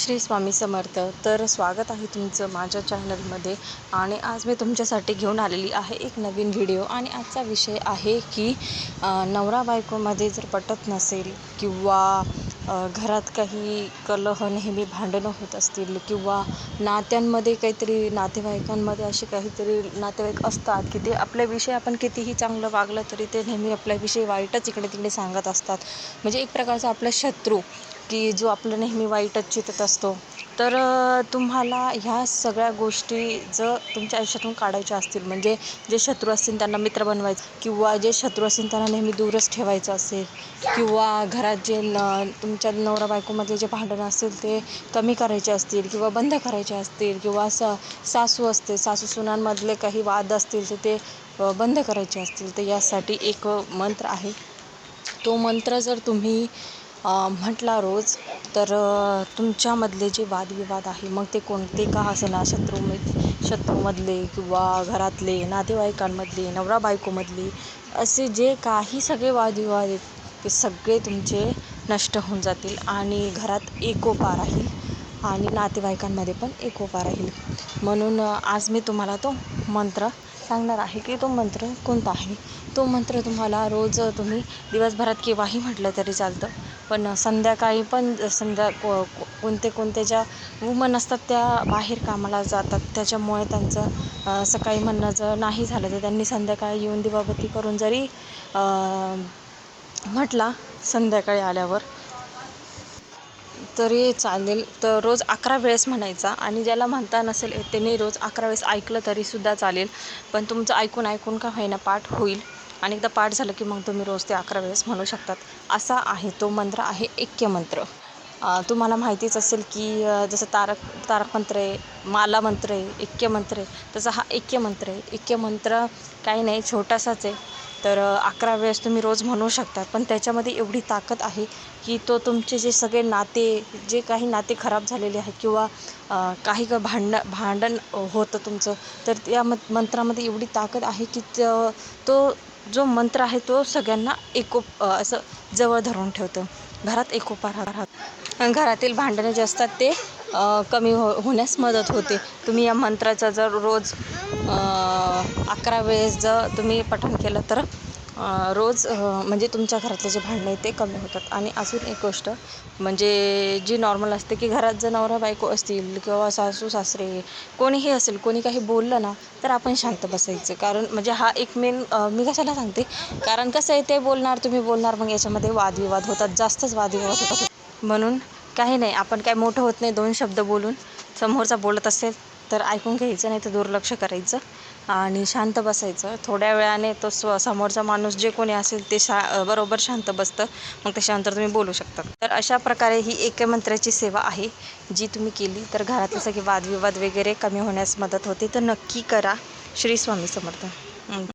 श्री स्वामी समर्थ. तर स्वागत आहे तुमचं माझ्या चॅनलमध्ये. आणि आज मी तुमच्यासाठी घेऊन आलेली आहे एक नवीन व्हिडिओ. आणि आजचा विषय आहे की नवरा बायकोमध्ये जर पटत नसेल किंवा घरात काही कलह नेहमी भांडणं होत असतील किंवा नात्यांमध्ये काहीतरी नातेवाईकांमध्ये असे काहीतरी नातेवाईक असतात की ते आपल्याविषयी आपण कितीही चांगलं वागलं तरी ते नेहमी आपल्याविषयी वाईटच इकडे तिकडे सांगत असतात. म्हणजे एक प्रकारचा आपला शत्रू की जो आपलं नेहमी वाईटच चितत असतो. तर तुम्हाला ह्या सगळ्या गोष्टी जर तुमच्या आयुष्यातून काढायच्या असतील म्हणजे जे शत्रू असतील त्यांना मित्र बनवायचं किंवा जे शत्रू असतील त्यांना नेहमी दूरच ठेवायचं असेल किंवा घरात जे न तुमच्या नवरा बायकोमधले जे भांडणं असतील ते कमी करायचे असतील किंवा बंद करायचे असतील किंवा स सासू असते सासू सुनांमधले काही वाद असतील तर ते बंद करायचे असतील तर यासाठी एक मंत्र आहे. तो मंत्र जर तुम्ही म्हटला रोज तर तुमच्यामधले जे वादविवाद आहे मग ते कोणते का असेना शत्रू शत्रूमधले किंवा घरातले नातेवाईकांमधले नवरा बायकोमधले असे जे काही सगळे वादविवाद आहेत ते सगळे तुमचे नष्ट होऊन जातील आणि घरात एकोपा राहील आणि नातेवाईकांमध्ये पण एकोपा राहील. म्हणून आज मी तुम्हाला तो मंत्र सांगणार आहे की तो मंत्र कोणता आहे? तो मंत्र तुम्हाला रोज तुम्ही दिवसभरात केव्हाही म्हटलं तरी चालतं. पण संध्याकाळी पण संध्या को कोणते कोणते ज्या वुमन असतात त्या बाहेर कामाला जातात. त्याच्यामुळे त्यांचं सकाळी म्हणणं जर नाही झालं तर त्यांनी संध्याकाळी येऊन दिवाबत्ती करून जरी म्हटला संध्याकाळी आल्यावर तरी चालेल. तर रोज अकरा वेळेस म्हणायचा आणि ज्याला म्हणता नसेल त्यांनी रोज अकरा वेळेस ऐकलं तरीसुद्धा चालेल. पण तुमचं ऐकून ऐकून का होईना पाठ होईल. आणि एकदा पाठ झालं की मग तुम्ही रोज ते अकरा वेळेस म्हणू शकतात. असा आहे तो मंत्र आहे ऐक्य मंत्र. तुम्हाला माहितीच असेल की जसं तारक तारक मंत्र आहे माला मंत्र आहे ऐक्य मंत्र आहे तसा हा ऐक्य मंत्र आहे. ऐक्य मंत्र काही नाही छोटासाच आहे. तर अकरा वेळेस तुम्ही रोज म्हणू शकता पण त्याच्यामध्ये एवढी ताकद आहे की तो तुमचे जे सगळे नाते जे काही नाते खराब झालेले आहेत किंवा काही क भांडण भांडण होतं तुमचं तर त्या म मंत्रामध्ये एवढी ताकद आहे की त- तो जो मंत्र आहे तो सगळ्यांना एकोप असं जवळ धरून ठेवतं. घरात एकोपा राहत. घरातील भांडणं जे असतात ते कमी हो होण्यास मदत होते. तुम्ही या मंत्राचा जर रोज अकरा वेळेस जर तुम्ही पठण केलं तर रोज म्हणजे तुमच्या घरातले जे भांडणं आहे ते कमी होतात. आणि अजून एक गोष्ट म्हणजे जी नॉर्मल असते की घरात जर नवरा बायको असतील किंवा सासू सासरे कोणीही असेल कोणी काही बोललं ना तर आपण शांत बसायचं. कारण म्हणजे हा एक मेन मी कशाला सांगते? कारण कसं आहे ते बोलणार तुम्ही बोलणार मग याच्यामध्ये वादविवाद होतात. जास्तच वादविवाद होतात. म्हणून काही नाही आपण काय मोठं होत नाही दोन शब्द बोलून समोरचा बोलत असेल तर ऐकून घ्यायचं नाही तर दुर्लक्ष करायचं आणि शांत बसायचं. थोड्या वेळाने तो स्व समोरचा माणूस जे कोणी असेल ते शा बरोबर शांत बसतं. मग त्याच्यानंतर तुम्ही बोलू शकता. तर अशा प्रकारे ही एकमंत्राची सेवा आहे जी तुम्ही केली. तर घरातले सगळे वादविवाद वगैरे कमी होण्यास मदत होते. तर नक्की करा. श्री स्वामी समर्थ.